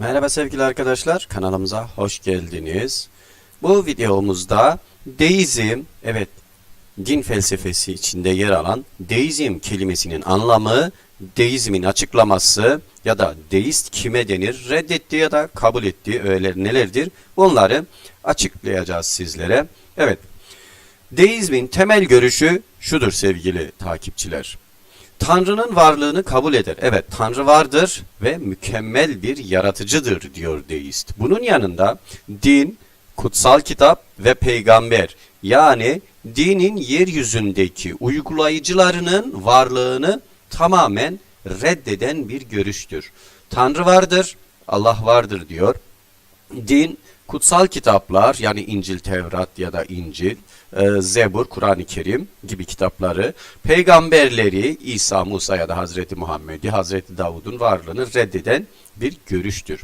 Merhaba sevgili arkadaşlar, kanalımıza hoş geldiniz. Bu videomuzda deizm, evet din felsefesi içinde yer alan deizm kelimesinin anlamı, deizmin açıklaması ya da deist kime denir, reddettiği ya da kabul ettiği öğeler nelerdir bunları açıklayacağız sizlere. Evet, deizmin temel görüşü şudur sevgili takipçiler. Tanrı'nın varlığını kabul eder. Evet, Tanrı vardır ve mükemmel bir yaratıcıdır diyor deist. Bunun yanında din, kutsal kitap ve peygamber yani dinin yeryüzündeki uygulayıcılarının varlığını tamamen reddeden bir görüştür. Tanrı vardır, Allah vardır diyor. Din, kutsal kitaplar yani İncil, Tevrat ya da İncil, e, Zebur, Kur'an-ı Kerim gibi kitapları, peygamberleri İsa, Musa ya da Hazreti Muhammed'i, Hazreti Davud'un varlığını reddeden bir görüştür.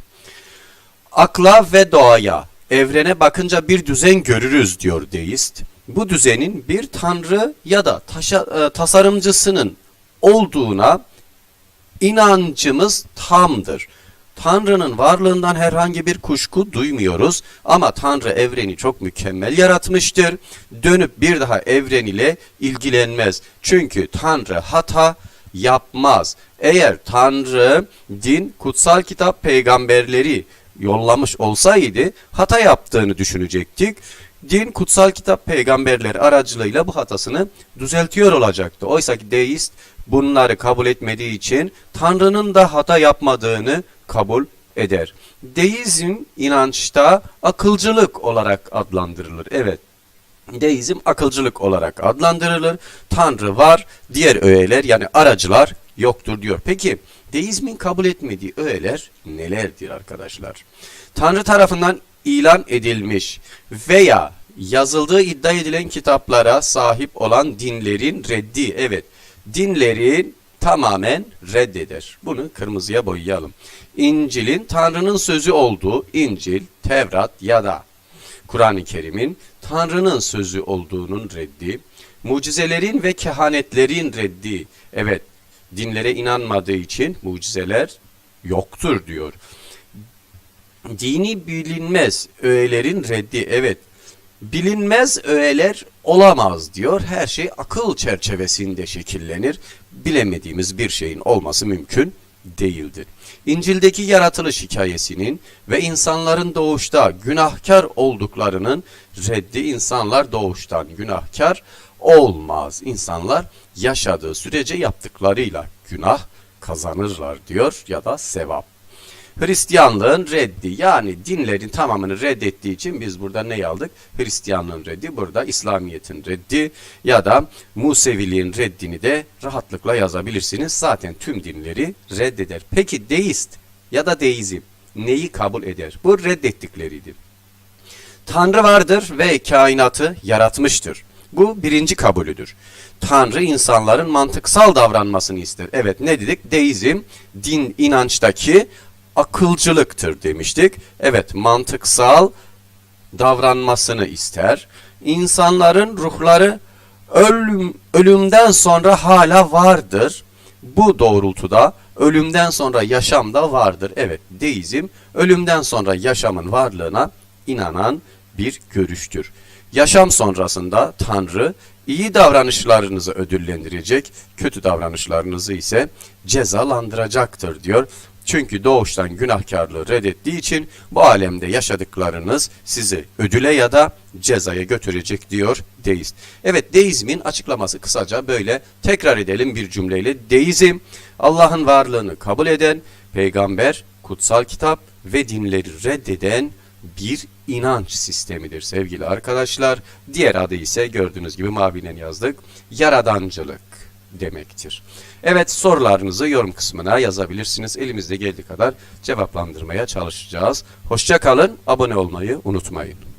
Akla ve doğaya, evrene bakınca bir düzen görürüz diyor deist. Bu düzenin bir tanrı ya da taşa, e, tasarımcısının olduğuna inancımız tamdır. Tanrı'nın varlığından herhangi bir kuşku duymuyoruz ama Tanrı evreni çok mükemmel yaratmıştır. Dönüp bir daha evren ile ilgilenmez. Çünkü Tanrı hata yapmaz. Eğer Tanrı din, kutsal kitap, peygamberleri yollamış olsaydı hata yaptığını düşünecektik. Din, kutsal kitap, peygamberler aracılığıyla bu hatasını düzeltiyor olacaktı. Oysa ki deist bunları kabul etmediği için Tanrı'nın da hata yapmadığını kabul eder. Deizm inançta akılcılık olarak adlandırılır. Evet. Deizm akılcılık olarak adlandırılır. Tanrı var, diğer öğeler yani aracılar yoktur diyor. Peki deizmin kabul etmediği öğeler nelerdir arkadaşlar? Tanrı tarafından ilan edilmiş veya yazıldığı iddia edilen kitaplara sahip olan dinlerin reddi. Evet, dinlerin tamamen reddeder. Bunu kırmızıya boyayalım. İncil'in Tanrı'nın sözü olduğu İncil, Tevrat ya da Kur'an-ı Kerim'in Tanrı'nın sözü olduğunun reddi, mucizelerin ve kehanetlerin reddi. Evet, dinlere inanmadığı için mucizeler yoktur diyor. Dini bilinmez öğelerin reddi. Evet, bilinmez öğeler olamaz diyor. Her şey akıl çerçevesinde şekillenir. Bilemediğimiz bir şeyin olması mümkün değildir. İncil'deki yaratılış hikayesinin ve insanların doğuşta günahkar olduklarının reddi insanlar doğuştan günahkar olmaz. İnsanlar yaşadığı sürece yaptıklarıyla günah kazanırlar diyor ya da sevap. Hristiyanlığın reddi yani dinlerin tamamını reddettiği için biz burada ne aldık? Hristiyanlığın reddi burada İslamiyet'in reddi ya da Museviliğin reddini de rahatlıkla yazabilirsiniz. Zaten tüm dinleri reddeder. Peki deist ya da deizm neyi kabul eder? Bu reddettikleridir. Tanrı vardır ve kainatı yaratmıştır. Bu birinci kabulüdür. Tanrı insanların mantıksal davranmasını ister. Evet ne dedik? Deizm din inançtaki akılcılıktır demiştik. Evet mantıksal davranmasını ister. İnsanların ruhları ölüm, ölümden sonra hala vardır. Bu doğrultuda ölümden sonra yaşam da vardır. Evet deizm ölümden sonra yaşamın varlığına inanan bir görüştür. Yaşam sonrasında Tanrı iyi davranışlarınızı ödüllendirecek, kötü davranışlarınızı ise cezalandıracaktır diyor. Çünkü doğuştan günahkarlığı reddettiği için bu alemde yaşadıklarınız sizi ödüle ya da cezaya götürecek diyor deist. Evet deizmin açıklaması kısaca böyle tekrar edelim bir cümleyle. Deizm Allah'ın varlığını kabul eden, peygamber, kutsal kitap ve dinleri reddeden bir inanç sistemidir sevgili arkadaşlar. Diğer adı ise gördüğünüz gibi maviyle yazdık. Yaradancılık demektir. Evet sorularınızı yorum kısmına yazabilirsiniz. Elimizde geldiği kadar cevaplandırmaya çalışacağız. Hoşça kalın, abone olmayı unutmayın.